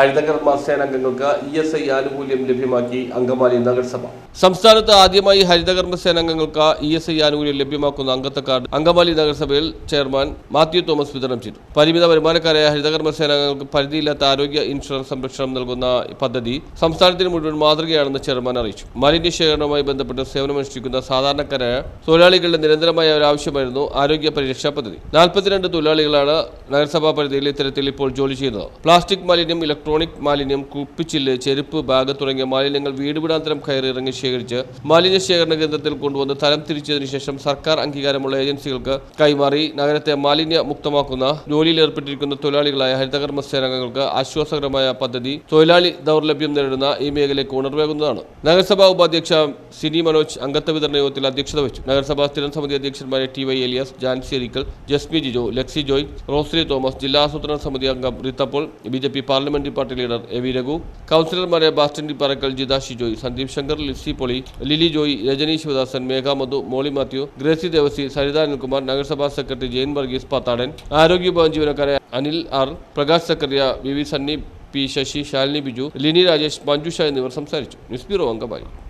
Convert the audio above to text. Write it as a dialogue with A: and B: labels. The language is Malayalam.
A: ഹരിതകർമ്മ സേനാംഗങ്ങൾക്ക് ഇ എസ് ഐ ആനുകൂല്യം ലഭ്യമാക്കി അങ്കമാലി നഗരസഭ. സംസ്ഥാനത്ത് ആദ്യമായി ഹരിതകർമ്മ സേനാംഗങ്ങൾക്ക് ഇ എസ് ഐ ആനുകൂല്യം ലഭ്യമാക്കുന്ന അംഗത്വ കാർഡ് അങ്കമാലി നഗരസഭയിൽ ചെയർമാൻ മാത്യു തോമസ് വിതരണം ചെയ്തു. പരിമിത വരുമാനക്കാരായ ഹരിതകർമ്മ സേനാംഗങ്ങൾക്ക് പരിധിയില്ലാത്ത ആരോഗ്യ ഇൻഷുറൻസ് സംരക്ഷണം നൽകുന്ന പദ്ധതി സംസ്ഥാനത്തിന് മുഴുവൻ മാതൃകയാണെന്ന് ചെയർമാൻ അറിയിച്ചു. മാലിന്യ ശേഖരണവുമായി ബന്ധപ്പെട്ട് സേവനമനുഷ്ഠിക്കുന്ന സാധാരണക്കാരായ തൊഴിലാളികളുടെ നിരന്തരമായ ഒരു ആവശ്യമായിരുന്നു ആരോഗ്യ പരിരക്ഷാ പദ്ധതി. നാൽപ്പത്തിരണ്ട് തൊഴിലാളികളാണ് നഗരസഭാ പരിധിയിൽ ഇത്തരത്തിൽ ഇപ്പോൾ ജോലി ചെയ്യുന്നത്. പ്ലാസ്റ്റിക് മാലിന്യം ഇലക്ട്രോണിക് മാലിന്യം കുപ്പിച്ചില്ല് ചെരുപ്പ് ബാഗ് തുടങ്ങിയ മാലിന്യങ്ങൾ വീടുവിടാന്തരം കയറിയിറങ്ങി ശേഖരിച്ച് മാലിന്യ ശേഖരണ കേന്ദ്രത്തിൽ കൊണ്ടുവന്ന് തരം തിരിച്ചതിനു ശേഷം സർക്കാർ അംഗീകാരമുള്ള ഏജൻസികൾക്ക് കൈമാറി നഗരത്തെ മാലിന്യ മുക്തമാക്കുന്ന ജോലിയിൽ ഏർപ്പെട്ടിരിക്കുന്ന തൊഴിലാളികളായ ഹരിതകർമ്മ സേനാംഗങ്ങൾക്ക് ആശ്വാസകരമായ പദ്ധതി തൊഴിലാളി ദൗർലഭ്യം നേരിടുന്ന ഈ മേഖലയ്ക്ക് ഉണർവേകുന്നതാണ്. നഗരസഭാ ഉപാധ്യക്ഷ സിനി മനോജ് അംഗത്വ വിതരണ യോഗത്തിൽ അധ്യക്ഷത വഹിച്ചു. നഗരസഭാ സ്ഥിരം സമിതി അധ്യക്ഷന്മാരെ T Y Elias Jancy Arikkal Jasmi Jijo Lexie Joy Rosly Thomas ജില്ലാ ആസൂത്രണ സമിതി അംഗം റിത്തപ്പോൾ B J P parliamentary party leader A V Raghu കൗൺസിലർമാരെ Bastin Parakkal Parakkal Jitha Shijoy Sandeep Shankar Lissy Poly Lily Joy Rajani Sivadasan മേഘാമധു Molly Mathew Gracy Devassy Saritha നഗരസഭാ സെക്രട്ടറി ജയൻ വർഗീസ് പാത്താടൻ ആരോഗ്യ ഭവൻ ജീവനക്കാരെ Anil R Prakash Zachariah V V Sunny P Sasi Shalini Biju Lini Rajesh Manjusha എന്നിവർ സംസാരിച്ചു. ന്യൂസ് ബ്യൂറോ അംഗമായി.